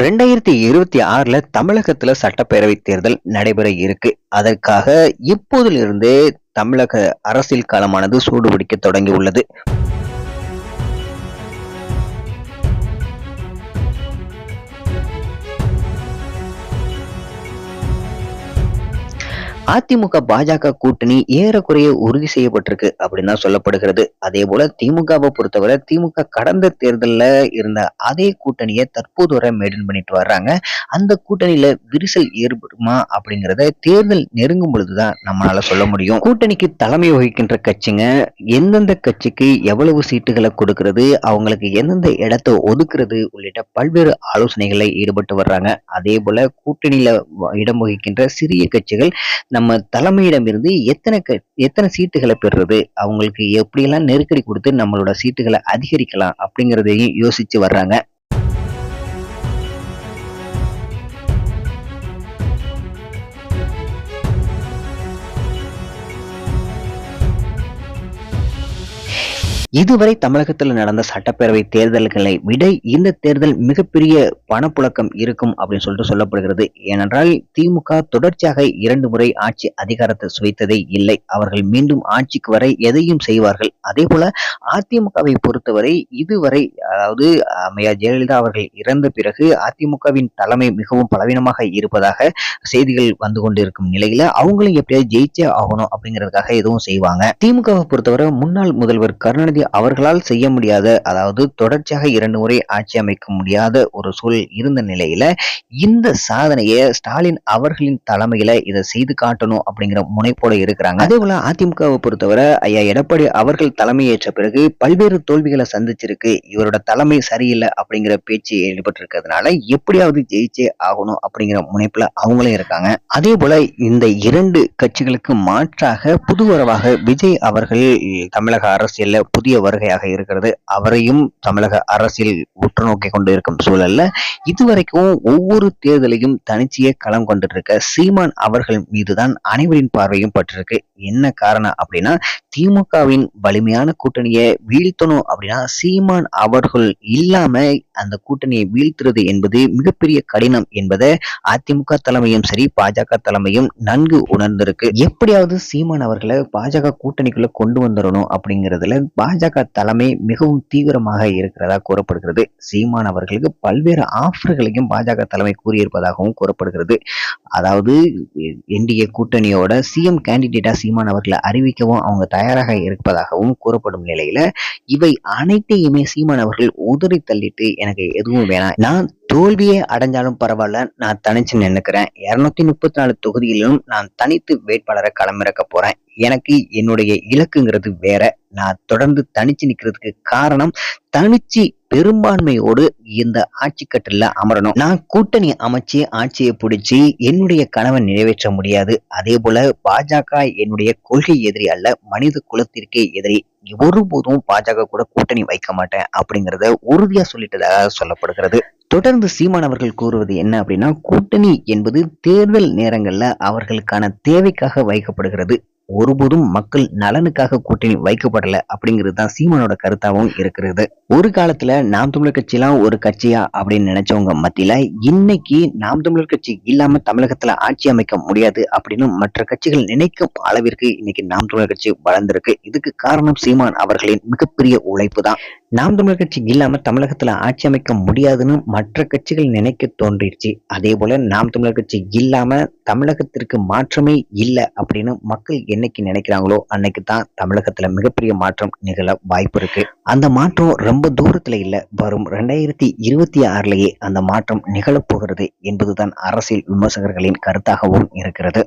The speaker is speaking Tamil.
ரெண்டாயிரத்தி இருபத்தி ஆறுல தமிழகத்துல சட்டப்பேரவை தேர்தல் நடைபெற இருக்கு. அதற்காக இப்போதிலிருந்தே தமிழக அரசியல் காலமானது சூடுபிடிக்க தொடங்கி உள்ளது அதிமுக பாஜக கூட்டணி ஏறக்குறைய உறுதி செய்யப்பட்டிருக்கு அப்படின்னு தான் சொல்லப்படுகிறது. அதே போல திமுகவை பொறுத்தவரை திமுக கடந்த தேர்தலில் இருந்த அதே கூட்டணியை தற்போது வரை மெயின்டைன் பண்ணிட்டு வர்றாங்க. அந்த கூட்டணியில விரிசல் ஏற்படுமா அப்படிங்கிறத தேர்தல் நெருங்கும் பொழுதுதான் நம்மளால சொல்ல முடியும். கூட்டணிக்கு தலைமை வகிக்கின்ற கட்சிங்க எந்தெந்த கட்சிக்கு எவ்வளவு சீட்டுகளை கொடுக்கிறது அவங்களுக்கு எந்தெந்த இடத்தை ஒதுக்குறது உள்ளிட்ட பல்வேறு ஆலோசனைகளை ஈடுபட்டு வர்றாங்க. அதே போல கூட்டணியில இடம் வகிக்கின்ற சிறிய கட்சிகள் நம்ம தலைமையிடம் இருந்து எத்தனை எத்தனை சீட்டுகளை பெறுறது? அவங்களுக்கு எப்படியெல்லாம் நெருக்கடி கொடுத்து நம்மளோட சீட்டுகளை அதிகரிக்கலாம் அப்படிங்கிறதையும் யோசிச்சு வர்றாங்க. இதுவரை தமிழகத்தில் நடந்த சட்டப்பேரவை தேர்தல்களை விட இந்த தேர்தல் மிகப்பெரிய பணப்புழக்கம் இருக்கும் அப்படின்னு சொல்லிட்டு சொல்லப்படுகிறது. ஏனென்றால் திமுக தொடர்ச்சியாக இரண்டு முறை ஆட்சி அதிகாரத்தை சுவைத்ததே இல்லை. அவர்கள் மீண்டும் ஆட்சிக்கு வரை எதையும் செய்வார்கள். அதே போல அதிமுகவை பொறுத்தவரை இதுவரை அதாவது அம்மையா ஜெயலலிதா அவர்கள் இறந்த பிறகு அதிமுகவின் தலைமை மிகவும் பலவீனமாக இருப்பதாக செய்திகள் வந்து கொண்டிருக்கும் நிலையில அவங்களும் எப்படியாவது ஜெயிச்சே ஆகணும் அப்படிங்கிறதுக்காக எதுவும் செய்வாங்க. திமுகவை பொறுத்தவரை முன்னாள் முதல்வர் கருணாநிதி அவர்களால் செய்ய முடியாத அதாவது தொடர்ச்சியாக இரண்டு முறை ஆட்சி அமைக்க முடியாத ஒரு சூழல் இருந்த நிலையில இந்த சாதனையை ஸ்டாலின் அவர்களின் தலைமையில இதை செய்து காட்டணும் அப்படிங்கிற முனைப்போட இருக்கிறாங்க. அதே போல அதிமுகவை பொறுத்தவரை ஐயா எடப்பாடி அவர்கள் தலைமையேற்ற பிறகு பல்வேறு தோல்விகளை சந்திச்சிருக்கு. இவரோட தலைமை சரியில்லை அப்படிங்கிற பேச்சு ஈடுபட்டிருக்கிறதுனால எப்படியாவது ஜெயிச்சே ஆகணும் அப்படிங்கிற முனைப்புல அவங்களும் இருக்காங்க. அதே போல இந்த இரண்டு கட்சிகளுக்கு மாற்றாக புதுவரவாக விஜய் அவர்கள் தமிழக அரசியல்ல புதிய புதிய வருகையாக இருக்கிறது. அவரையும் தமிழக அரசியல் உற்று நோக்கி கொண்டு இருக்கும் சூழல்ல இதுவரைக்கும் ஒவ்வொரு தேர்தலையும் தனிச்சையே களம் கொண்டிருக்க இருக்க சீமான் அவர்கள் மீதுதான் அனைவரின் பார்வையும் பட்டிருக்கு. என்ன காரணம் அப்படின்னா திமுகவின் வலிமையான கூட்டணியை வீழ்த்தணும் அப்படின்னா சீமான் அவர்கள் இல்லாம அந்த கூட்டணியை வீழ்த்துறது என்பது மிகப்பெரிய கடினம் என்பதை அதிமுக தலைமையும் சரி பாஜக தலைமையும் நன்கு உணர்ந்திருக்கு. எப்படியாவது சீமான் அவர்களை பாஜக கூட்டணிக்குள்ள கொண்டு வந்துடணும் அப்படிங்கிறதுல பாஜக தலைமை மிகவும் தீவிரமாக இருக்கிறதா கூறப்படுகிறது. சீமான் அவர்களுக்கு பல்வேறு ஆஃபர்களையும் பாஜக தலைமை கூறியிருப்பதாகவும் கூறப்படுகிறது. அதாவது என்டிஏ கூட்டணியோட சிஎம் கேண்டிடேட்டா சீமான் அவர்களை அறிவிக்கவும் அவங்க தயாராக இருப்பதாகவும் கூறப்படும் நிலையில இவை அனைத்தையுமே சீமான் அவர்கள் உதறி தள்ளிட்டு எனக்கு எதுவும் வேணாம். நான் தோல்வியே அடைஞ்சாலும் பரவாயில்ல நான் தனிச்சு நின்னுக்கிறேன். இருநூத்தி முப்பத்தி நாலு தொகுதியிலும் நான் தனித்து வேட்பாளரை களமிறக்க போறேன். எனக்கு என்னுடைய இலக்குங்கிறது வேற. நான் தொடர்ந்து தனிச்சு நிக்கிறதுக்கு காரணம் தனிச்சு பெரும்பான்மையோடு இந்த ஆட்சி கட்டில அமரணும். நான் கூட்டணி அமைச்சு ஆட்சியை பிடிச்சி என்னுடைய கனவை நிறைவேற்ற முடியாது. அதே போல பாஜக என்னுடைய கொள்கை எதிரி அல்ல மனித குலத்திற்கே எதிரி. ஒருபோதும் பாஜக கூட கூட்டணி வைக்க மாட்டேன் அப்படிங்கிறத உறுதியா சொல்லிட்டதாக சொல்லப்படுகிறது. தொடர்ந்து சீமான் அவர்கள் கூறுவது என்ன அப்படின்னா கூட்டணி என்பது தேர்தல் நேரங்கள்ல அவர்களுக்கான தேவைக்காக வைக்கப்படுகிறது. ஒருபோதும் மக்கள் நலனுக்காக கூட்டணி வைக்கப்படல அப்படிங்கிறது தான் சீமானோட கருத்தாகவும் இருக்கிறது. ஒரு காலத்துல நாம் தமிழர் கட்சியெல்லாம் ஒரு கட்சியா அப்படின்னு நினைச்சவங்க மத்தியில இன்னைக்கு நாம் தமிழர் கட்சி இல்லாம தமிழகத்துல ஆட்சி அமைக்க முடியாது அப்படின்னு மற்ற கட்சிகள் நினைக்கும் அளவிற்கு இன்னைக்கு நாம் தமிழர் கட்சி வளர்ந்திருக்கு. இதுக்கு காரணம் சீமான் அவர்களின் மிகப்பெரிய உழைப்பு தான் நாம் தமிழர் கட்சி இல்லாம தமிழகத்துல ஆட்சி அமைக்க முடியாதுன்னு மற்ற கட்சிகள் நினைக்க தோன்றிடுச்சு. அதே போல நாம் தமிழர் கட்சி இல்லாம தமிழகத்திற்கு மாற்றமே இல்லை அப்படின்னு மக்கள் என்னைக்கு நினைக்கிறாங்களோ அன்னைக்கு தான் தமிழகத்துல மிகப்பெரிய மாற்றம் நிகழ வாய்ப்பு இருக்கு. அந்த மாற்றம் ரொம்ப தூரத்துல இல்ல வரும் ரெண்டாயிரத்தி இருபத்தி ஆறுலயே அந்த மாற்றம் நிகழப்போகிறது என்பதுதான் அரசியல் விமர்சகர்களின் கருத்தாகவும் இருக்கிறது.